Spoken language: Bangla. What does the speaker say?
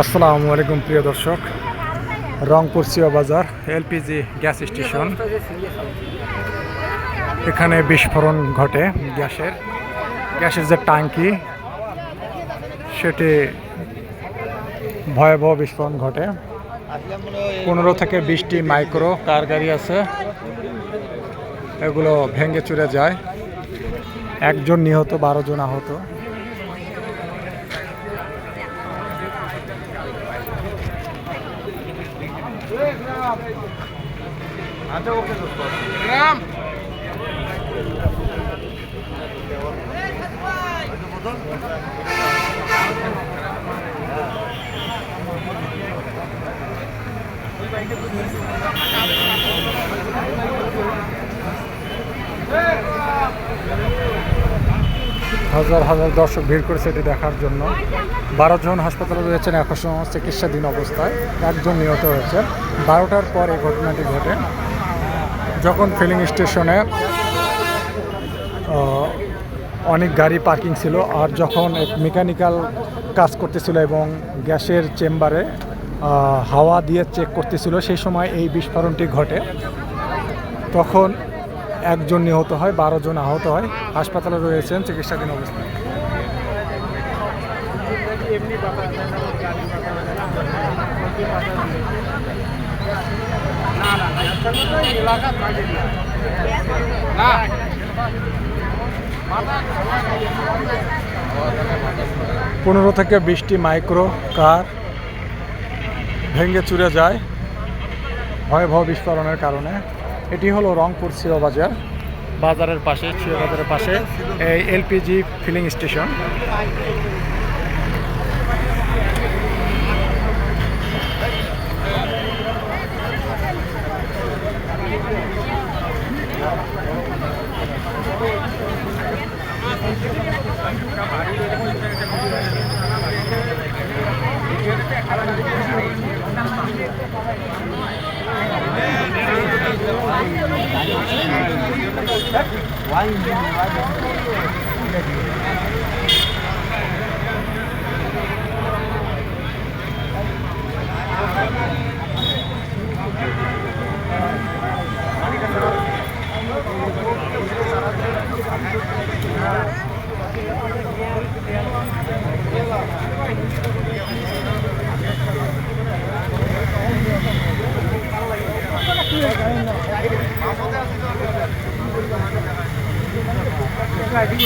আসসালামু আলাইকুম, প্রিয় দর্শক। Rangpur CO Bazar, LPG gas station. এখানে বিস্ফোরণ ঘটে গ্যাসের। গ্যাসের যে ট্যাঙ্কি, সেটি ভয়াবহ বিস্ফোরণ ঘটে। পনেরো থেকে বিশটি মাইক্রো কার গাড়ি আছে। এগুলো ভেঙে চুরে যায়। একজন নিহত, বারো জন আহত। 네, 안 뜨겁게 줬어. 그럼! হাজার হাজার দর্শক ভিড় করেছে এটি দেখার জন্য। বারো জন হাসপাতালে রয়েছেন এখন চিকিৎসাধীন অবস্থায়। একজন নিহত হয়েছে বারোটার পর এই ঘটনাটি ঘটে। যখন ফিলিং স্টেশনে অনেক গাড়ি পার্কিং ছিল আর যখন এক মেকানিক্যাল কাজ করতেছিল এবং গ্যাসের চেম্বারে হাওয়া দিয়ে চেক করতেছিল, সেই সময় এই বিস্ফোরণটি ঘটে। তখন একজন নিহত হয়, বারো জন আহত হয়। হাসপাতালে রয়েছেন, চিকিৎসাধীন অবস্থায়। পনেরো থেকে বিশটি মাইক্রো কার ভেঙে চুরে যায়। ভয়াবহ বিস্ফোরণের কারণে। এটি হলো রংপুর বাজার বাজারের পাশে বাজারের পাশে এই LPG filling station. đất quá nhiều quá Thank you. ID